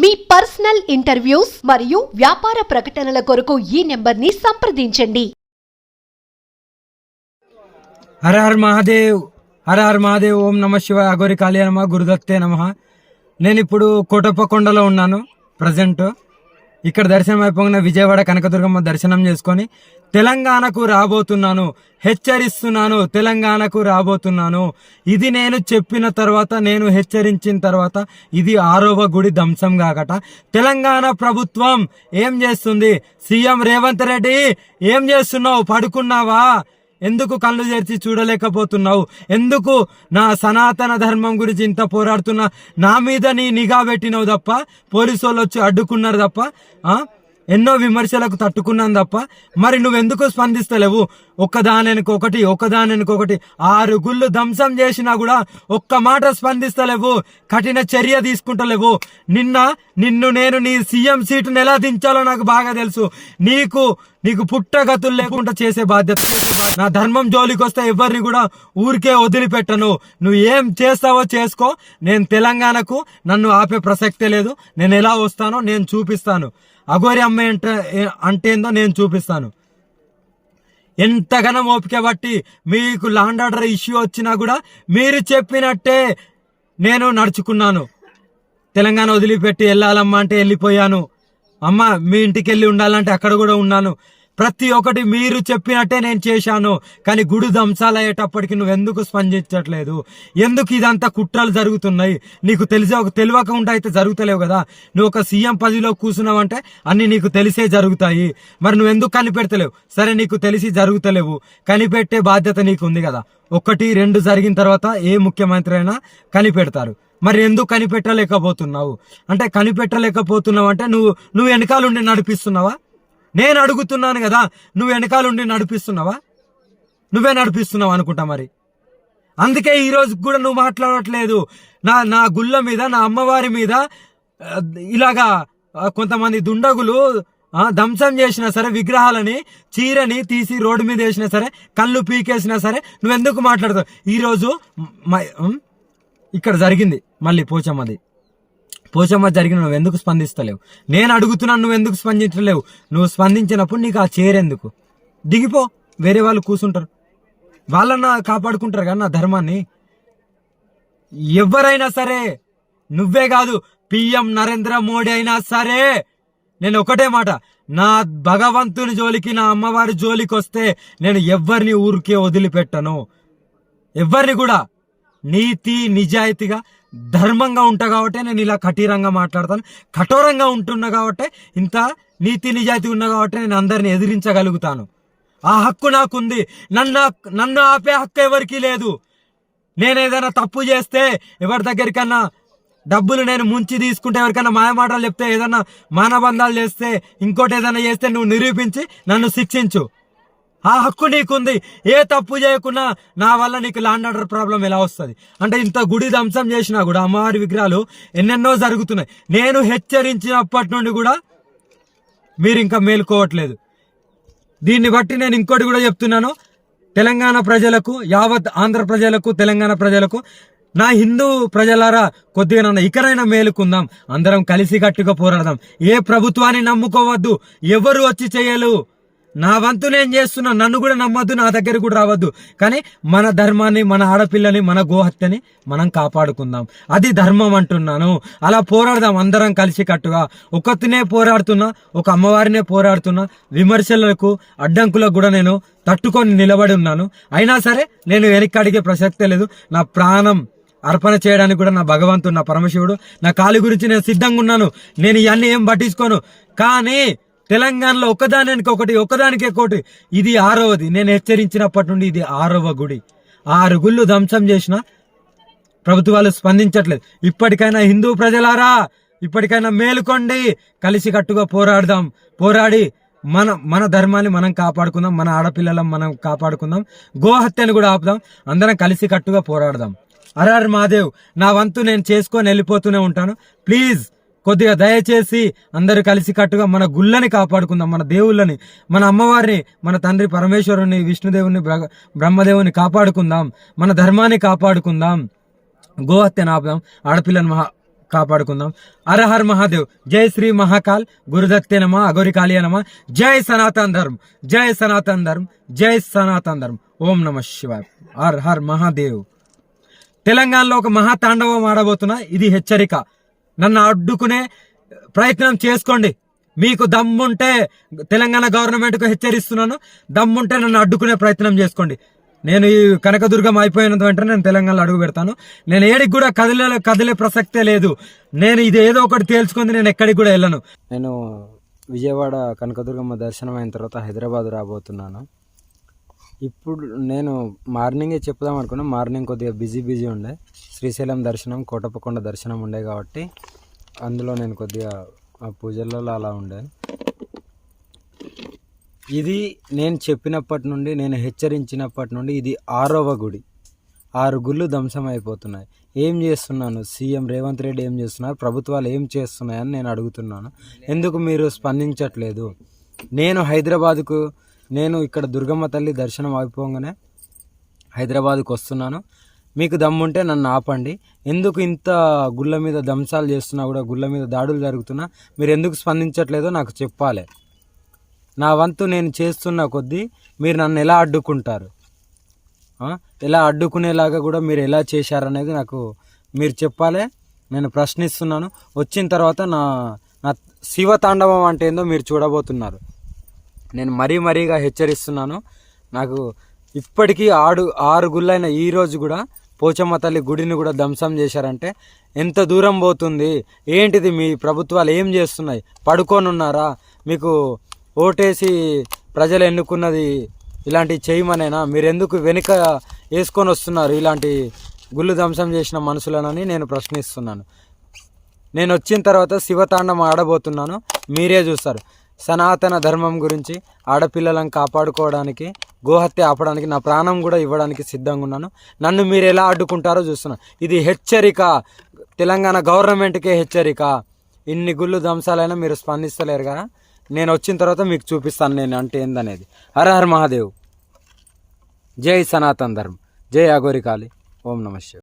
మీ personal interviews మరియు వ్యాపార ప్రకటనల కొరకు ఈ నెంబర్ని సంప్రదించండి. హర హర్ మహాదేవ్ హర హర్ మహాదేవ్ ఓం నమ శివ అగోరి కాళీ నమ గురుదత్తే నమ. నేను ఇప్పుడు కోటప్పకొండలో ఉన్నాను ప్రజెంట్ ఇక్కడ దర్శనం అయిపోయిన విజయవాడ కనకదుర్గమ్మ దర్శనం చేసుకొని తెలంగాణకు రాబోతున్నాను. హెచ్చరిస్తున్నాను. తెలంగాణకు రాబోతున్నాను. ఇది నేను చెప్పిన తర్వాత నేను హెచ్చరించిన తర్వాత ఇది ఆరోవ గుడి ధ్వంసం కాకట. తెలంగాణ ప్రభుత్వం ఏం చేస్తుంది? సీఎం రేవంత్ రెడ్డి ఏం చేస్తున్నావు? పడుకున్నావా? ఎందుకు కళ్ళు తెరిచి చూడలేకపోతున్నావు? ఎందుకు నా సనాతన ధర్మం గురించి ఇంత పోరాడుతున్నా? నా మీద నీ నిఘా పెట్టినవు తప్ప పోలీసు వాళ్ళు వచ్చి అడ్డుకున్నారు తప్ప ఎన్నో విమర్శలకు తట్టుకున్నాను తప్ప మరి నువ్వెందుకు స్పందిస్తలేవు? ఒకదానికొకటి ఒకదానికొకటి ఆరు గుళ్ళు ధ్వంసం చేసినా కూడా ఒక్క మాట స్పందిస్తలేవు కఠిన చర్య తీసుకుంటలేవు. నిన్న నిన్ను నేను నీ సీఎం సీటును ఎలా దించాలో నాకు బాగా తెలుసు. నీకు నీకు పుట్టగతులు లేకుండా చేసే బాధ్యత. నా ధర్మం జోలికి వస్తే ఎవరిని కూడా ఊరికే వదిలిపెట్టను. నువ్వు ఏం చేస్తావో చేసుకో. నేను తెలంగాణకు నన్ను ఆపే ప్రసక్తే లేదు. నేను ఎలా వస్తానో నేను చూపిస్తాను. అఘోరి అమ్మాయి అంటే అంటేందో నేను చూపిస్తాను. ఎంతగానో ఓపిక బట్టి మీకు లాండ్ ఆర్డర్ ఇష్యూ వచ్చినా కూడా మీరు చెప్పినట్టే నేను నడుచుకున్నాను. తెలంగాణ వదిలిపెట్టి వెళ్ళాలమ్మా అంటే వెళ్ళిపోయాను. అమ్మ మీ ఇంటికి వెళ్ళి ఉండాలంటే అక్కడ కూడా ఉన్నాను. ప్రతి ఒక్కటి మీరు చెప్పినట్టే నేను చేశాను. కానీ గుడి ధ్వంసాలు అయ్యేటప్పటికి నువ్వు ఎందుకు స్పందించట్లేదు? ఎందుకు ఇదంతా కుట్రలు జరుగుతున్నాయి? నీకు తెలిసే ఒక తెలియకుండా అయితే జరుగుతలేవు కదా? నువ్వు ఒక సీఎం పదిలో కూర్చున్నావంటే అన్ని నీకు తెలిసే జరుగుతాయి. మరి నువ్వు ఎందుకు కనిపెడతలేవు? సరే నీకు తెలిసి జరుగుతలేవు. కనిపెట్టే బాధ్యత నీకు ఉంది కదా. ఒకటి రెండు జరిగిన తర్వాత ఏ ముఖ్యమంత్రి అయినా కనిపెడతారు. మరి ఎందుకు కనిపెట్టలేకపోతున్నావు? అంటే కనిపెట్టలేకపోతున్నావు అంటే నువ్వు నువ్వు వెనకాలండి నడిపిస్తున్నావా? నేను అడుగుతున్నాను కదా నువ్వు వెనకాలండి నడిపిస్తున్నావా? నువ్వే నడిపిస్తున్నావు అనుకుంటా మరి. అందుకే ఈరోజు కూడా నువ్వు మాట్లాడట్లేదు. నా నా గుళ్ళ మీద నా అమ్మవారి మీద ఇలాగా కొంతమంది దుండగులు ధ్వంసం చేసినా సరే విగ్రహాలని చీరని తీసి రోడ్డు మీద వేసినా సరే కళ్ళు పీకేసినా సరే నువ్వెందుకు మాట్లాడతావు? ఈరోజు మ- ఇక్కడ జరిగింది. మళ్ళీ పోచమ్మది పోచమ్మ జరిగిన నువ్వు ఎందుకు స్పందిస్తలేవు? నేను అడుగుతున్నాను నువ్వు ఎందుకు స్పందించలేవు? నువ్వు స్పందించినప్పుడు నీకు ఆ చేరెందుకు? దిగిపో వేరే వాళ్ళు కూర్చుంటారు వాళ్ళన్న కాపాడుకుంటారు కదా నా ధర్మాన్ని. ఎవరైనా సరే నువ్వే కాదు పిఎం నరేంద్ర మోడీ అయినా సరే నేను ఒకటే మాట నా భగవంతుని జోలికి నా అమ్మవారి జోలికి వస్తే నేను ఎవరిని ఊరికే వదిలిపెట్టను. ఎవరిని కూడా నీతి నిజాయితీగా ధర్మంగా ఉంటా కాబట్టి నేను ఇలా కఠిరంగా మాట్లాడతాను. కఠోరంగా ఉంటున్నా కాబట్టి ఇంత నీతి నిజాయితీ ఉన్నా కాబట్టి నేను అందరిని ఎదిరించగలుగుతాను. ఆ హక్కు నాకుంది. నన్ను నన్ను ఆపే హక్కు ఎవరికీ లేదు. నేను ఏదైనా తప్పు చేస్తే ఎవరి దగ్గరికన్నా డబ్బులు నేను ముంచి తీసుకుంటే ఎవరికైనా మాయమాటలు చెప్తే ఏదైనా మానబంధాలు చేస్తే ఇంకోటి ఏదైనా చేస్తే నువ్వు నిరూపించి నన్ను శిక్షించు. ఆ హక్కు నీకుంది. ఏ తప్పు చేయకున్నా నా వల్ల నీకు ల్యాండ్ ఆర్డర్ ప్రాబ్లం ఎలా వస్తుంది? అంటే ఇంత గుడి ధ్వంసం చేసినా కూడా అమ్మవారి విగ్రహాలు ఎన్నెన్నో జరుగుతున్నాయి. నేను హెచ్చరించినప్పటి నుండి కూడా మీరు ఇంకా మేలుకోవట్లేదు. దీన్ని బట్టి నేను ఇంకోటి కూడా చెప్తున్నాను. తెలంగాణ ప్రజలకు యావత్ ఆంధ్ర ప్రజలకు తెలంగాణ ప్రజలకు నా హిందూ ప్రజలారా కొద్దిగా నన్ను ఇకరైనా మేలుకుందాం. అందరం కలిసి కట్టుగా పోరాడదాం. ఏ ప్రభుత్వాన్ని నమ్ముకోవద్దు. ఎవరు వచ్చి చేయలు నా వంతు నేను చేస్తున్నా? నన్ను కూడా నమ్మద్దు నా దగ్గర కూడా రావద్దు. కానీ మన ధర్మాన్ని మన ఆడపిల్లని మన గోహత్యని మనం కాపాడుకుందాం. అది ధర్మం అంటున్నాను. అలా పోరాడదాం అందరం కలిసి కట్టుగా. ఒకతినే పోరాడుతున్నా ఒక అమ్మవారినే పోరాడుతున్నా విమర్శలకు అడ్డంకులకు కూడా నేను తట్టుకొని నిలబడి ఉన్నాను. అయినా సరే నేను వెనక్కి అడిగే ప్రసక్తే లేదు. నా ప్రాణం అర్పణ చేయడానికి కూడా నా భగవంతుడు నా పరమశివుడు నా కాలి గురించి నేను సిద్ధంగా ఉన్నాను. నేను ఇవన్నీ ఏం పట్టించుకోను. కానీ తెలంగాణలో ఒకదానికి ఒకటి ఒకదానికి ఒకటి ఇది ఆరవది. నేను హెచ్చరించినప్పటి నుండి ఇది ఆరవ గుడి. ఆరు గుళ్ళు ధ్వంసం చేసిన ప్రభుత్వాలు స్పందించట్లేదు. ఇప్పటికైనా హిందూ ప్రజలారా ఇప్పటికైనా మేలుకోండి. కలిసి కట్టుగా పోరాడదాం. పోరాడి మన మన ధర్మాన్ని మనం కాపాడుకుందాం. మన ఆడపిల్లలను మనం కాపాడుకుందాం. గోహత్యను కూడా ఆపుదాం. అందరం కలిసి కట్టుగా పోరాడదాం. అరార్ మాదేవ్ నా వంతు నేను చేసుకొని వెళ్ళిపోతూనే ఉంటాను. ప్లీజ్ కొద్దిగా దయచేసి అందరు కలిసి కట్టుగా మన గుళ్ళని కాపాడుకుందాం మన దేవుళ్ళని మన అమ్మవారిని మన తండ్రి పరమేశ్వరుని విష్ణుదేవుని బ్రహ్మదేవుని కాపాడుకుందాం మన ధర్మాన్ని కాపాడుకుందాం గోహత్యను ఆపుదాం ఆడపిల్లను మహా కాపాడుకుందాం. హర హర్ మహాదేవ్. జై శ్రీ మహాకాల్. గురుదత్తే నమ అగోరి నమ. జై సనాతన్ ధర్మ్. జై సనాతన్ ధర్మ్. జై సనాతన్ ధర్మ్. ఓం నమ శివాయ. హర్ హర్ మహాదేవ్. తెలంగాణలో ఒక మహాతాండవం ఆడబోతున్నా ఇది హెచ్చరిక. నన్ను అడ్డుకునే ప్రయత్నం చేసుకోండి. మీకు దమ్ముంటే తెలంగాణ గవర్నమెంట్కు హెచ్చరిస్తున్నాను. దమ్ముంటే నన్ను అడ్డుకునే ప్రయత్నం చేసుకోండి. నేను ఈ కనకదుర్గం అయిపోయినంత వెంటనే నేను తెలంగాణలో అడుగు పెడతాను. నేను ఏడికి కూడా కదిలే కదిలే ప్రసక్తే లేదు. నేను ఇది ఏదో ఒకటి తేల్చుకుంది నేను ఎక్కడికి కూడా వెళ్ళను. నేను విజయవాడ కనకదుర్గమ్మ దర్శనం అయిన తర్వాత హైదరాబాద్ రాబోతున్నాను. ఇప్పుడు నేను మార్నింగే చెప్దాం అనుకున్నా. మార్నింగ్ కొద్దిగా బిజీ బిజీ ఉండే. శ్రీశైలం దర్శనం కోటప్పకొండ దర్శనం ఉండే కాబట్టి అందులో నేను కొద్దిగా ఆ పూజలలో అలా ఉండే. ఇది నేను చెప్పినప్పటి నుండి నేను హెచ్చరించినప్పటి నుండి ఇది ఆరవ గుడి. ఆరు గుళ్ళు ధ్వంసం అయిపోతున్నాయి. ఏం చేస్తున్నాను? సీఎం రేవంత్ రెడ్డి ఏం చేస్తున్నారు? ప్రభుత్వాలు ఏం చేస్తున్నాయని నేను అడుగుతున్నాను. ఎందుకు మీరు స్పందించట్లేదు? నేను హైదరాబాద్కు నేను ఇక్కడ దుర్గమ్మ తల్లి దర్శనం అయిపోగానే హైదరాబాద్కి వస్తున్నాను. మీకు దమ్ముంటే నన్ను ఆపండి. ఎందుకు ఇంత గుళ్ళ మీద ధ్వంసాలు చేస్తున్నా కూడా గుళ్ళ మీద దాడులు జరుగుతున్నా మీరు ఎందుకు స్పందించట్లేదో నాకు చెప్పాలి. నా వంతు నేను చేస్తున్న కొద్దీ మీరు నన్ను ఎలా అడ్డుకుంటారు? ఎలా అడ్డుకునేలాగా కూడా మీరు ఎలా చేశారనేది నాకు మీరు చెప్పాలి. నేను ప్రశ్నిస్తున్నాను. వచ్చిన తర్వాత నా నా శివతాండవం అంటే ఏందో మీరు చూడబోతున్నారు. నేను మరీ మరీగా హెచ్చరిస్తున్నాను. నాకు ఇప్పటికీ ఆడు ఆరు గుళ్ళైన ఈ రోజు కూడా పోచమ్మ తల్లి గుడిని కూడా ధ్వంసం చేశారంటే ఎంత దూరం పోతుంది? ఏంటిది మీ ప్రభుత్వాలు ఏం చేస్తున్నాయి? పడుకోనున్నారా? మీకు ఓటేసి ప్రజలు ఎన్నుకున్నది ఇలాంటి చేయమనేనా? మీరెందుకు వెనుక వేసుకొని వస్తున్నారు ఇలాంటి గుళ్ళు ధ్వంసం చేసిన మనుషులనని నేను ప్రశ్నిస్తున్నాను. నేను వచ్చిన తర్వాత శివతాండం ఆడబోతున్నాను. మీరే చూస్తారు. సనాతన ధర్మం గురించి ఆడపిల్లలను కాపాడుకోవడానికి గోహత్య ఆపడానికి నా ప్రాణం కూడా ఇవ్వడానికి సిద్ధంగా ఉన్నాను. నన్ను మీరు ఎలా అడ్డుకుంటారో చూస్తున్నాను. ఇది హెచ్చరిక. తెలంగాణ గవర్నమెంట్కే హెచ్చరిక. ఇన్ని గుళ్ళు ధ్వంసాలైనా మీరు స్పందిస్తలేరు కదా. నేను వచ్చిన తర్వాత మీకు చూపిస్తాను నేను అంటే ఏందనేది. హర హర్ మహాదేవ్. జై సనాతన్ ధర్మం. జై అఘోరికాళి ఓం నమ